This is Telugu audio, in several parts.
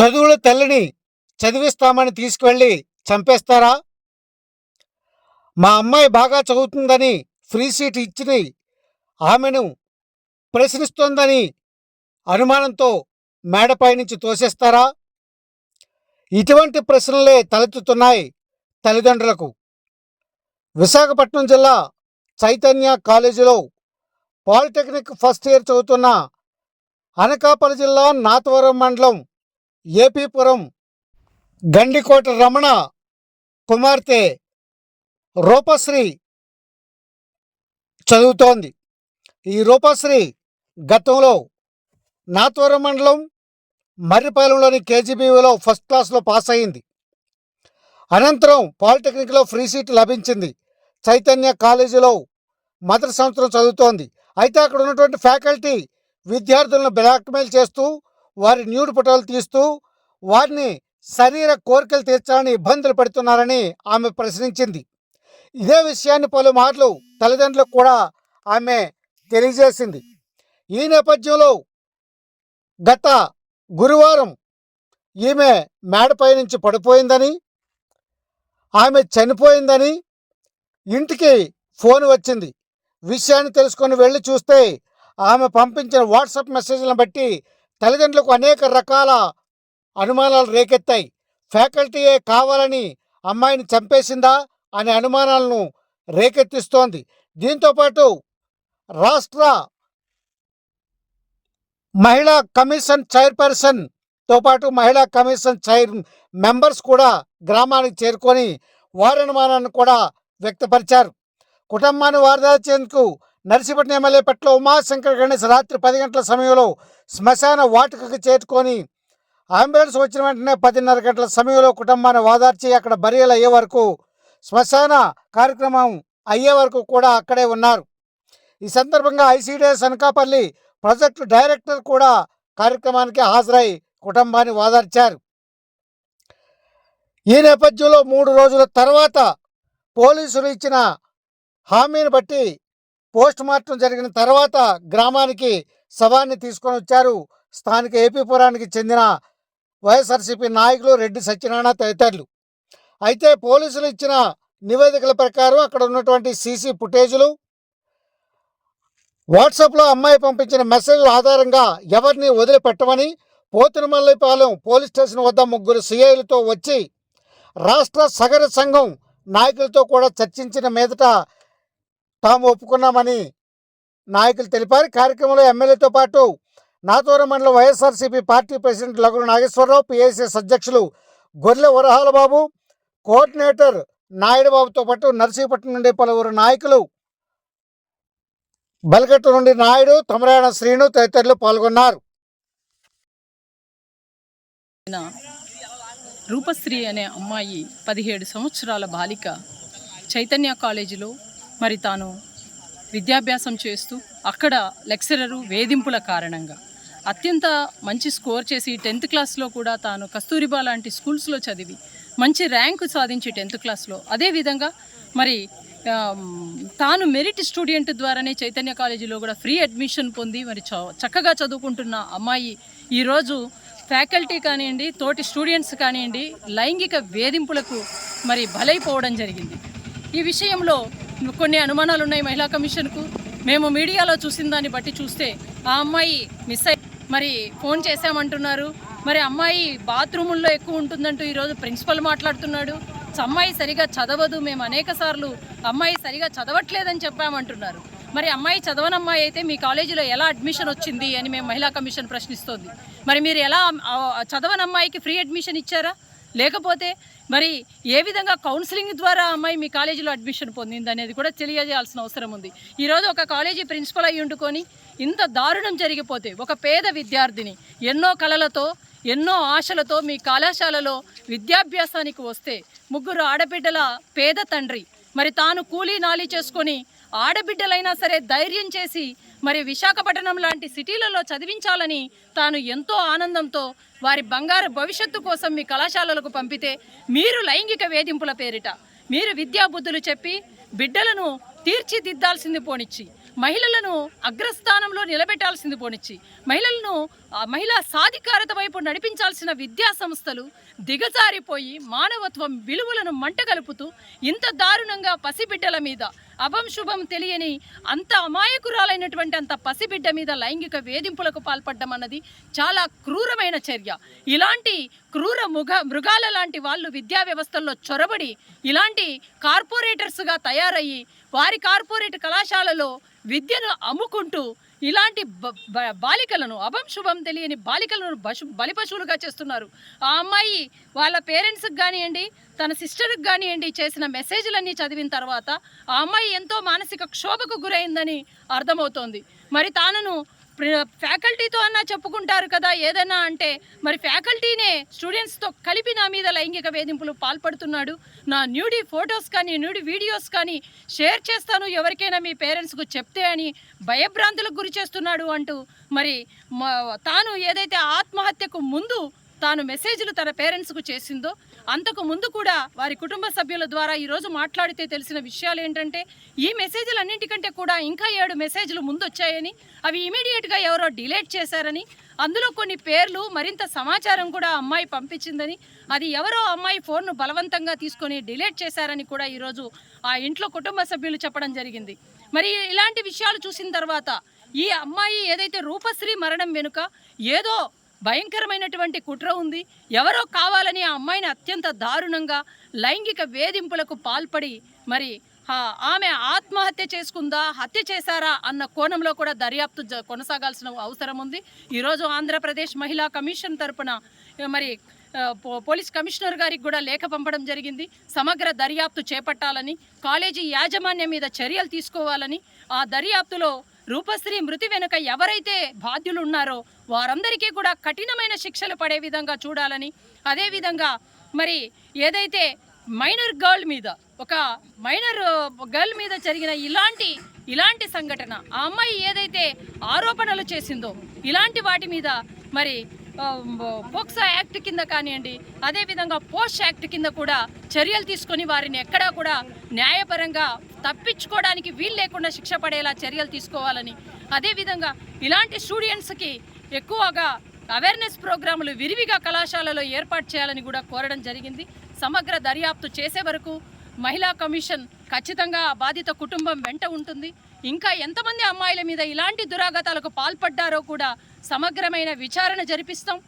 చదువుల తల్లిని చదివిస్తామని తీసుకువెళ్ళి చంపేస్తారా? మా అమ్మాయి బాగా చదువుతుందని ఫ్రీ సీట్ ఇచ్చి ఆమెను ప్రశ్నిస్తోందని అనుమానంతో మేడపై నుంచి తోసేస్తారా? ఇటువంటి ప్రశ్నలే తలెత్తుతున్నాయి తల్లిదండ్రులకు. విశాఖపట్నం జిల్లా చైతన్య కాలేజీలో పాలిటెక్నిక్ ఫస్ట్ ఇయర్ చదువుతున్న అనకాపల్లి జిల్లా నాతవరం మండలం ఏపీపురం గండికోట రమణ కుమార్తె రూపశ్రీ చదువుతోంది. ఈ రూపశ్రీ గతంలో నాతవరం మండలం మర్రిపాలెంలోని కేజీబీవీలో ఫస్ట్ క్లాస్లో పాస్ అయింది. అనంతరం పాలిటెక్నిక్లో ఫ్రీ సీట్ లభించింది. చైతన్య కాలేజీలో మొదటి సంవత్సరం చదువుతోంది. అయితే అక్కడ ఉన్నటువంటి ఫ్యాకల్టీ విద్యార్థులను బ్లాక్మెయిల్ చేస్తూ వారి న్యూడ్ ఫోటోలు తీస్తూ వారిని శరీర కోరికలు తీర్చాలని ఇబ్బందులు పెడుతున్నారని ఆమె ప్రశ్నించింది. ఇదే విషయాన్ని పలుమార్లు తల్లిదండ్రులకు కూడా ఆమె తెలియజేసింది. ఈ నేపథ్యంలో గత గురువారం ఈమె మేడపై నుంచి పడిపోయిందని ఆమె చనిపోయిందని ఇంటికి ఫోన్ వచ్చింది. విషయాన్ని తెలుసుకొని వెళ్ళి చూస్తే ఆమె పంపించిన వాట్సాప్ మెసేజ్లను బట్టి తల్లిదండ్రులకు అనేక రకాల అనుమానాలు రేకెత్తాయి. ఫ్యాకల్టీయే కావాలని అమ్మాయిని చంపేసిందా అనే అనుమానాలను రేకెత్తిస్తోంది. దీంతోపాటు రాష్ట్ర మహిళా కమిషన్ చైర్పర్సన్తో పాటు మహిళా కమిషన్ చైర్ మెంబర్స్ కూడా గ్రామానికి చేరుకొని వారి అనుమానాన్ని కూడా వ్యక్తపరిచారు. కుటుంబాన్ని వారదాచేందుకు నర్సీపట్నం ఎమ్మెల్యే పట్ల ఉమాశంకర్ గణేష్ రాత్రి పది గంటల సమయంలో శ్మశాన వాటికకు చేరుకొని అంబులెన్స్ వచ్చిన వెంటనే పదిన్నర గంటల సమయంలో కుటుంబాన్ని వాదార్చి అక్కడ బరియలు అయ్యే వరకు శ్మశాన కార్యక్రమం అయ్యే వరకు కూడా అక్కడే ఉన్నారు. ఈ సందర్భంగా ఐసీడీఎస్ అనకాపల్లి ప్రాజెక్టు డైరెక్టర్ కూడా కార్యక్రమానికి హాజరై కుటుంబాన్ని వాదార్చారు ఈ నేపథ్యంలో మూడు రోజుల తర్వాత పోలీసులు ఇచ్చిన హామీని బట్టి పోస్ట్ మార్టం జరిగిన తర్వాత గ్రామానికి శవాన్ని తీసుకొని వచ్చారు. స్థానిక ఏపీపురానికి చెందిన వైఎస్ఆర్సీపీ నాయకులు రెడ్డి సత్యనారాయణ తదితరులు. అయితే పోలీసులు ఇచ్చిన నివేదికల ప్రకారం అక్కడ ఉన్నటువంటి సీసీ ఫుటేజులు వాట్సాప్లో అమ్మాయి పంపించిన మెసేజ్ ఆధారంగా ఎవరిని వదిలిపెట్టమని పోతునమల్లిపాలెం పోలీస్ స్టేషన్ వద్ద ముగ్గురు సిఐలతో వచ్చి రాష్ట్ర సగర సంఘం నాయకులతో కూడా చర్చించిన మీదట తాము ఒప్పుకున్నామని నాయకులు తెలిపారు. కార్యక్రమంలో ఎమ్మెల్యేతో పాటు నాతూర మండలం YSRCP party president Laguru Nageswararao PICS అధ్యక్షులు గొర్రె వరహాల బాబు కోఆర్డినేటర్ నాయుడు బాబుతో పాటు నర్సీపట్నం నుండి పలువురు నాయకులు బలగట్టు నుండి నాయుడు తమరాయణ శ్రీను తదితరులు పాల్గొన్నారు. రూపశ్రీ అనే అమ్మాయి పదిహేడు సంవత్సరాల బాలిక చైతన్య కాలేజీలో మరి తాను విద్యాభ్యాసం చేస్తూ అక్కడ లెక్చరరు వేధింపుల కారణంగా అత్యంత మంచి స్కోర్ చేసి టెన్త్ క్లాస్లో కూడా తాను కస్తూరిబా లాంటి స్కూల్స్లో చదివి మంచి ర్యాంకు సాధించి టెన్త్ క్లాస్లో. అదేవిధంగా మరి తాను మెరిట్ స్టూడెంట్ ద్వారానే చైతన్య కాలేజీలో కూడా ఫ్రీ అడ్మిషన్ పొంది మరి చ- చక్కగా చదువుకుంటున్న అమ్మాయి. ఈరోజు ఫ్యాకల్టీ కానివ్వండి తోటి స్టూడెంట్స్ కానివ్వండి లైంగిక వేధింపులకు మరి బలైపోవడం జరిగింది. ఈ విషయంలో కొన్ని అనుమానాలు ఉన్నాయి మహిళా కమిషన్కు. మేము మీడియాలో చూసిన దాన్ని బట్టి చూస్తే ఆ అమ్మాయి మిస్ అయి మరి ఫోన్ చేశామంటున్నారు. మరి అమ్మాయి బాత్రూముల్లో ఎక్కువ ఉంటుందంటూ ఈరోజు ప్రిన్సిపల్ మాట్లాడుతున్నాడు. అమ్మాయి సరిగా చదవదు మేము అనేక సార్లు అమ్మాయి సరిగా చదవట్లేదని చెప్పామంటున్నారు. మరి అమ్మాయి చదవని అమ్మాయి అయితే మీ కాలేజీలో ఎలా అడ్మిషన్ వచ్చింది అని మేము మహిళా కమిషన్ ప్రశ్నిస్తోంది. మరి మీరు ఎలా చదవని అమ్మాయికి ఫ్రీ అడ్మిషన్ ఇచ్చారా? లేకపోతే మరి ఏ విధంగా కౌన్సిలింగ్ ద్వారా అమ్మాయి మీ కాలేజీలో అడ్మిషన్ పొందింది అనేది కూడా తెలియజేయాల్సిన అవసరం ఉంది. ఈరోజు ఒక కాలేజీ ప్రిన్సిపల్ అయ్యి ఉండుకొని ఇంత దారుణం జరిగిపోతే ఒక పేద విద్యార్థిని ఎన్నో కళలతో ఎన్నో ఆశలతో మీ కళాశాలలో విద్యాభ్యాసానికి వస్తే ముగ్గురు ఆడబిడ్డల పేద తండ్రి మరి తాను కూలీ నాలి చేసుకొని ఆడబిడ్డలైనా సరే ధైర్యం చేసి మరి విశాఖపట్నం లాంటి సిటీలలో చదివించాలని తాను ఎంతో ఆనందంతో వారి బంగారు భవిష్యత్తు కోసం మీ కళాశాలలకు పంపితే మీరు లైంగిక వేధింపుల పేరిట మీరు విద్యాబుద్ధులు చెప్పి బిడ్డలను తీర్చిదిద్దాల్సింది పోనిచ్చి మహిళలను అగ్రస్థానంలో నిలబెట్టాల్సింది పోనిచ్చి మహిళలను మహిళా సాధికారత వైపు నడిపించాల్సిన విద్యా సంస్థలు దిగజారిపోయి మానవత్వం విలువలను మంటగలుపుతూ ఇంత దారుణంగా పసిబిడ్డల మీద అభం శుభం తెలియని అంత అమాయకురాలైనటువంటి అంత పసిబిడ్డ మీద లైంగిక వేధింపులకు పాల్పడడం అన్నది చాలా క్రూరమైన చర్య. ఇలాంటి క్రూర మృగ మృగాల లాంటి వాళ్ళు విద్యా వ్యవస్థల్లో చొరబడి ఇలాంటి కార్పొరేటర్స్గా తయారయ్యి వారి కార్పొరేట్ కళాశాలలో విద్యను అమ్ముకుంటూ ఇలాంటి బ- బ- బాలికలను అభం శుభం తెలియని బాలికలను బశు బలిపశువులుగా చేస్తున్నారు. ఆ అమ్మాయి వాళ్ళ పేరెంట్స్కి కానివ్వండి తన సిస్టర్కి కానివ్వండి చేసిన మెసేజ్లన్నీ చదివిన తర్వాత ఆ అమ్మాయి ఎంతో మానసిక క్షోభకు గురైందని అర్థమవుతోంది. మరి తానను ఫ్యాకల్టీతో అన్నా చెప్పుకుంటారు కదా ఏదన్నా అంటే మరి ఫ్యాకల్టీనే స్టూడెంట్స్తో కలిపి నా మీద లైంగిక వేధింపులు పాల్పడుతున్నాడు. నా న్యూడీ ఫొటోస్ కానీ న్యూడి వీడియోస్ కానీ షేర్ చేస్తాను ఎవరికైనా మీ పేరెంట్స్కు చెప్తే అని భయభ్రాంతులకు గురి చేస్తున్నాడు అంటూ మరి తాను ఏదైతే ఆత్మహత్యకు ముందు తాను మెసేజ్లు తన పేరెంట్స్కు చేసిందో అంతకు ముందు కూడా వారి కుటుంబ సభ్యుల ద్వారా ఈరోజు మాట్లాడితే తెలిసిన విషయాలు ఏంటంటే ఈ మెసేజ్లు అన్నింటికంటే కూడా ఇంకా ఏడు మెసేజ్లు ముందు వచ్చాయని అవి ఇమీడియట్గా ఎవరో డిలేట్ చేశారని అందులో కొన్ని పేర్లు మరింత సమాచారం కూడా ఆ అమ్మాయి పంపించిందని అది ఎవరో అమ్మాయి ఫోన్ను బలవంతంగా తీసుకొని డిలేట్ చేశారని కూడా ఈరోజు ఆ ఇంట్లో కుటుంబ సభ్యులు చెప్పడం జరిగింది. మరి ఇలాంటి విషయాలు చూసిన తర్వాత ఈ అమ్మాయి ఏదైతే రూపశ్రీ మరణం వెనుక ఏదో భయంకరమైనటువంటి కుట్ర ఉంది. ఎవరో కావాలని ఆ అమ్మాయిని అత్యంత దారుణంగా లైంగిక వేధింపులకు పాల్పడి మరి ఆ, ఆమె ఆత్మహత్య చేసుకుందా హత్య చేశారా అన్న కోణంలో కూడా దర్యాప్తు కొనసాగాల్సిన అవసరం ఉంది. ఈరోజు ఆంధ్రప్రదేశ్ మహిళా కమిషన్ తరపున మరి పోలీస్ కమిషనర్ గారికి కూడా లేఖ పంపడం జరిగింది. సమగ్ర దర్యాప్తు చేపట్టాలని కాలేజీ యాజమాన్యం మీద చర్యలు తీసుకోవాలని ఆ దర్యాప్తులో రూపశ్రీ మృతి వెనుక ఎవరైతే బాధ్యులు ఉన్నారో వారందరికీ కూడా కఠినమైన శిక్షలు పడే విధంగా చూడాలని అదేవిధంగా మరి ఏదైతే మైనర్ గర్ల్ మీద ఒక మైనర్ గర్ల్ మీద జరిగిన ఇలాంటి ఇలాంటి సంఘటన ఆ అమ్మాయి ఏదైతే ఆరోపణలు చేసిందో ఇలాంటి వాటి మీద మరి పోక్సో యాక్ట్ కింద కానివ్వండి అదేవిధంగా పోస్ట్ యాక్ట్ కింద కూడా చర్యలు తీసుకొని వారిని ఎక్కడా కూడా న్యాయపరంగా తప్పించుకోవడానికి వీలు లేకుండా శిక్ష పడేలా చర్యలు తీసుకోవాలని. అదేవిధంగా ఇలాంటి స్టూడెంట్స్కి ఎక్కువగా అవేర్నెస్ ప్రోగ్రాములు విరివిగా కళాశాలలో ఏర్పాటు చేయాలని కూడా కోరడం జరిగింది. సమగ్ర దర్యాప్తు చేసే వరకు మహిళా కమిషన్ ఖచ్చితంగా బాధిత కుటుంబం వెంట ఉంటుంది. ఇంకా ఎంతమంది అమ్మాయిల మీద ఇలాంటి దురాఘాతాలకు పాల్పడ్డారో కూడా సమగ్రమైన విచారణ జరిపిస్తాం.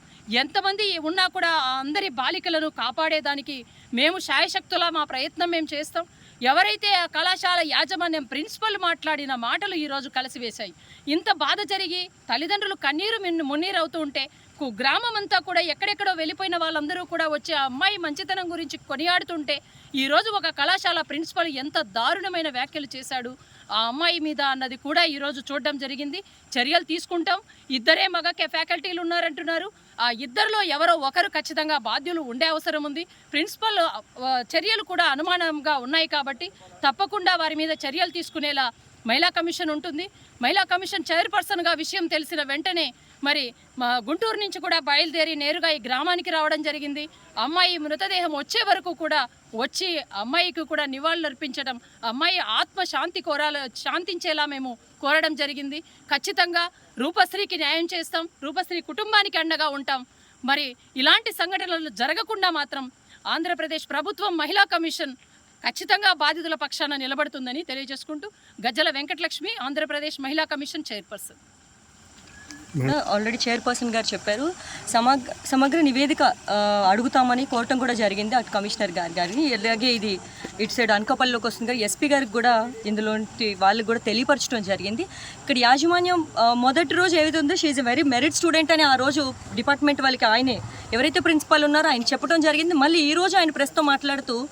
ఎంతమంది ఉన్నా కూడా అందరి బాలికలను కాపాడేదానికి మేము శాయశక్తులా మా ప్రయత్నం మేము చేస్తాం. ఎవరైతే ఆ కళాశాల యాజమాన్యం ప్రిన్సిపల్ మాట్లాడిన మాటలు ఈరోజు కలిసివేశాయి. ఇంత బాధ జరిగి తల్లిదండ్రులు కన్నీరు మిన్ను మున్నీరవుతూ ఉంటే కు- గ్రామం అంతా కూడా ఎక్కడెక్కడో వెళ్ళిపోయిన వాళ్ళందరూ కూడా వచ్చి ఆ అమ్మాయి మంచితనం గురించి కొనియాడుతుంటే ఈరోజు ఒక కళాశాల ప్రిన్సిపల్ ఎంత దారుణమైన వ్యాఖ్యలు చేశాడు. ఆ అమ్మాయి మీద అన్నది కూడా ఈరోజు చూడడం జరిగింది. చర్యలు తీసుకుంటాం. ఇద్దరే మగకే ఫ్యాకల్టీలు ఉన్నారంటున్నారు. ఆ ఇద్దరిలో ఎవరో ఒకరు ఖచ్చితంగా బాధ్యులు ఉండే అవసరం ఉంది. ప్రిన్సిపల్ చర్యలు కూడా అనుమానంగా ఉన్నాయి కాబట్టి తప్పకుండా వారి మీద చర్యలు తీసుకునేలా మహిళా కమిషన్ ఉంటుంది. మహిళా కమిషన్ చైర్పర్సన్గా విషయం తెలిసిన వెంటనే మరి మా గుంటూరు నుంచి కూడా బయలుదేరి నేరుగా ఈ గ్రామానికి రావడం జరిగింది. అమ్మాయి మృతదేహం వచ్చే వరకు కూడా వచ్చి అమ్మాయికి కూడా నివాళులు అర్పించడం అమ్మాయి ఆత్మ శాంతి కోరాల శాంతించేలా మేము కోరడం జరిగింది. ఖచ్చితంగా రూపశ్రీకి న్యాయం చేస్తాం రూపశ్రీ కుటుంబానికి అండగా ఉంటాం. మరి ఇలాంటి సంఘటనలు జరగకుండా మాత్రం ఆంధ్రప్రదేశ్ ప్రభుత్వం మహిళా కమిషన్ ఖచ్చితంగా బాధితుల పక్షాన నిలబడుతుందని తెలియజేసుకుంటూ గజ్జల వెంకటలక్ష్మి ఆంధ్రప్రదేశ్ మహిళా commission chairperson. Already chairperson uh, గారు చెప్పారు. సమగ్ర సమగ్ర నివేదిక uh, అడుగుతామని కోరటం కూడా జరిగింది అటు కమిషనర్ గారి గారిని. అలాగే ఇది ఇటు సైడ్ అనకాపల్లిలోకి వస్తుంది కదా ఎస్పీ గారికి కూడా ఇందులో వాళ్ళకి కూడా తెలియపరచడం జరిగింది. ఇక్కడ యాజమాన్యం uh, మొదటి రోజు ఏదైతే ఉందో she a very merit student అని ఆ రోజు డిపార్ట్మెంట్ వాళ్ళకి ఆయనే ఎవరైతే ప్రిన్సిపాల్ ఉన్నారో ఆయన చెప్పడం జరిగింది. మళ్ళీ ఈ రోజు ఆయన ప్రెస్తో మాట్లాడుతూ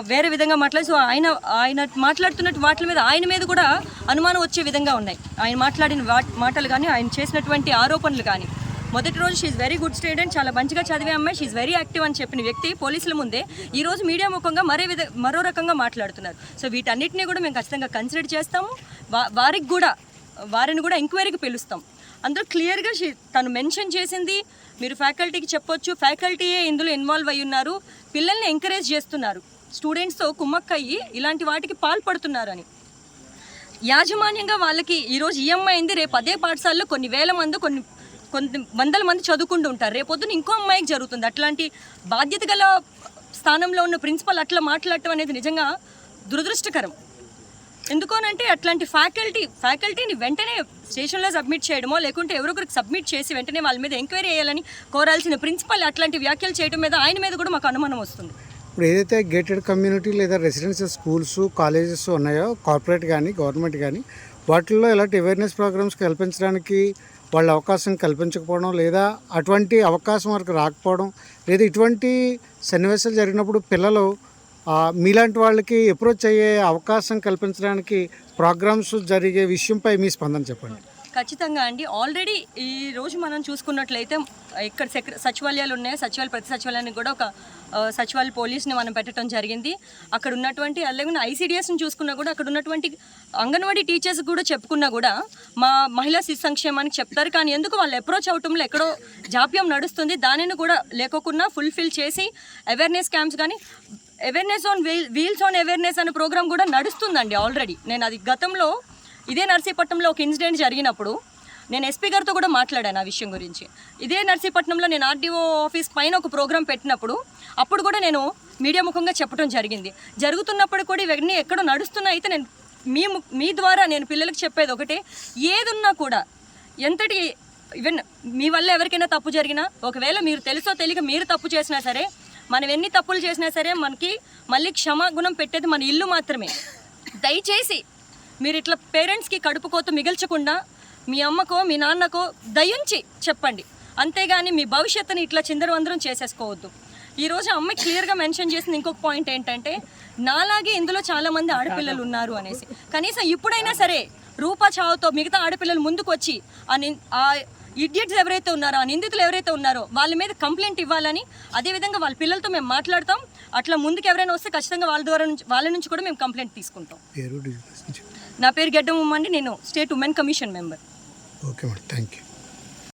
వేరే విధంగా మాట్లాడి సో ఆయన ఆయన మాట్లాడుతున్నట్టు వాటి మీద ఆయన మీద కూడా అనుమానం వచ్చే విధంగా ఉన్నాయి. ఆయన మాట్లాడిన వా- మాటలు కానీ ఆయన చేసినటువంటి ఆరోపణలు కానీ. మొదటి రోజు షీఈ్ వెరీ గుడ్ స్టూడెంట్ చాలా మంచిగా చదివే అమ్మాయి షీఈ్ వెరీ యాక్టివ్ అని చెప్పిన వ్యక్తి పోలీసుల ముందే ఈ రోజు మీడియా ముఖంగా మరే విధ మరో రకంగా మాట్లాడుతున్నారు. సో వీటన్నిటిని కూడా మేము ఖచ్చితంగా కన్సిడర్ చేస్తాము. వా- వారికి కూడా వారిని కూడా ఎంక్వైరీకి పిలుస్తాం. అందులో క్లియర్గా తను మెన్షన్ చేసింది మీరు ఫ్యాకల్టీకి చెప్పొచ్చు ఫ్యాకల్టీయే ఇందులో ఇన్వాల్వ్ అయి ఉన్నారు పిల్లల్ని ఎంకరేజ్ చేస్తున్నారు. స్టూడెంట్స్తో కుమ్మక్కయ్యి ఇలాంటి వాటికి పాల్పడుతున్నారని. యాజమాన్యంగా వాళ్ళకి ఈరోజు ఈఎంఐ అయింది రేపు అదే పాఠశాలలో కొన్ని వేల మంది కొన్ని కొన్ని వందల మంది చదువుకుంటూ ఉంటారు. రేపొద్దున ఇంకో అమ్మాయికి జరుగుతుంది. అట్లాంటి బాధ్యత గల స్థానంలో ఉన్న ప్రిన్సిపల్ అట్లా మాట్లాడటం అనేది నిజంగా దురదృష్టకరం. ఎందుకోనంటే అట్లాంటి ఫ్యాకల్టీ ఫ్యాకల్టీని వెంటనే స్టేషన్లో సబ్మిట్ చేయడమో లేకుంటే ఎవరొకరికి సబ్మిట్ చేసి వెంటనే వాళ్ళ మీద ఎంక్వైరీ చేయాలని కోరాల్సిన ప్రిన్సిపల్ అట్లాంటి వ్యాఖ్యలు చేయడం మీద ఆయన మీద కూడా మాకు అనుమానం వస్తుంది. ఇప్పుడు ఏదైతే గేటెడ్ కమ్యూనిటీ లేదా రెసిడెన్షియల్ స్కూల్స్ కాలేజెస్ ఉన్నాయో కార్పొరేట్ కానీ గవర్నమెంట్ కానీ వాటిల్లో ఇలాంటి అవేర్నెస్ ప్రోగ్రామ్స్ కల్పించడానికి వాళ్ళ అవకాశం కల్పించకపోవడం లేదా అటువంటి అవకాశం వరకు రాకపోవడం లేదా ఇటువంటి సన్నివేశాలు జరిగినప్పుడు పిల్లలు మీలాంటి వాళ్ళకి అప్రోచ్ అయ్యే అవకాశం కల్పించడానికి ప్రోగ్రామ్స్ జరిగే విషయంపై మీ స్పందన చెప్పండి. ఖచ్చితంగా అండి. ఆల్రెడీ ఈ రోజు మనం చూసుకున్నట్లయితే ఇక్కడ సెక్ర సచివాలయాలు ఉన్నాయి. సచివాలయ ప్రతి సచివాలయానికి కూడా ఒక సచివాలయ పోలీస్ని మనం పెట్టడం జరిగింది. అక్కడ ఉన్నటువంటి అలాగే ఐసీడిఎస్ని చూసుకున్నా కూడా అక్కడ ఉన్నటువంటి అంగన్వాడీ టీచర్స్ కూడా చెప్పుకున్నా కూడా మా మహిళా శిశు సంక్షేమానికి చెప్తారు. కానీ ఎందుకు వాళ్ళు అప్రోచ్ అవటంలో ఎక్కడో జాప్యం నడుస్తుంది. దానిని కూడా లేకోకుండా ఫుల్ఫిల్ చేసి అవేర్నెస్ క్యాంప్స్ కానీ awareness on wheel wheels on awareness అనే ప్రోగ్రామ్ కూడా నడుస్తుందండి ఆల్రెడీ నేను అది గతంలో ఇదే నర్సీపట్నంలో ఒక ఇన్సిడెంట్ జరిగినప్పుడు నేను ఎస్పీ గారితో కూడా మాట్లాడాను ఆ విషయం గురించి. ఇదే నర్సీపట్నంలో నేను ఆర్డీఓ ఆఫీస్ పైన ఒక ప్రోగ్రామ్ పెట్టినప్పుడు అప్పుడు కూడా నేను మీడియా ముఖంగా చెప్పడం జరిగింది. జరుగుతున్నప్పుడు కూడా ఇవన్నీ ఎక్కడో నడుస్తున్నా అయితే నేను మీ మీ ద్వారా నేను పిల్లలకు చెప్పేది ఒకటే ఏదున్నా కూడా ఎంతటి ఈవెన్ మీ వల్ల ఎవరికైనా తప్పు జరిగినా ఒకవేళ మీరు తెలుసో తెలియక మీరు తప్పు చేసినా సరే మనం ఎన్ని తప్పులు చేసినా సరే మనకి మళ్ళీ క్షమాగుణం పెట్టేది మన ఇల్లు మాత్రమే. దయచేసి మీరు ఇట్లా పేరెంట్స్కి కడుపుకోత మిగల్చకుండా మీ అమ్మకో మీ నాన్నకో దయించి చెప్పండి. అంతేగాని మీ భవిష్యత్తుని ఇట్లా చిందరవందరం చేసేసుకోవద్దు. ఈరోజు అమ్మ క్లియర్గా మెన్షన్ చేసిన ఇంకొక పాయింట్ ఏంటంటే నాలాగే ఇందులో చాలామంది ఆడపిల్లలు ఉన్నారు అనేసి. కనీసం ఇప్పుడైనా సరే రూపా చావుతో మిగతా ఆడపిల్లలు ముందుకు వచ్చి ఆ ఇడియట్స్ ఎవరైతే ఉన్నారో ఆ నిందితులు ఎవరైతే ఉన్నారో వాళ్ళ మీద కంప్లైంట్ ఇవ్వాలని అదేవిధంగా వాళ్ళ పిల్లలతో మేము మాట్లాడతాం. అట్లా ముందుకు ఎవరైనా వస్తే ఖచ్చితంగా వాళ్ళ ద్వారా నుంచి వాళ్ళ నుంచి కూడా మేము కంప్లైంట్ తీసుకుంటాం. నా పేరు గెడ్డం ఉమ్మండి నేను state women commission member. Okay madam thank you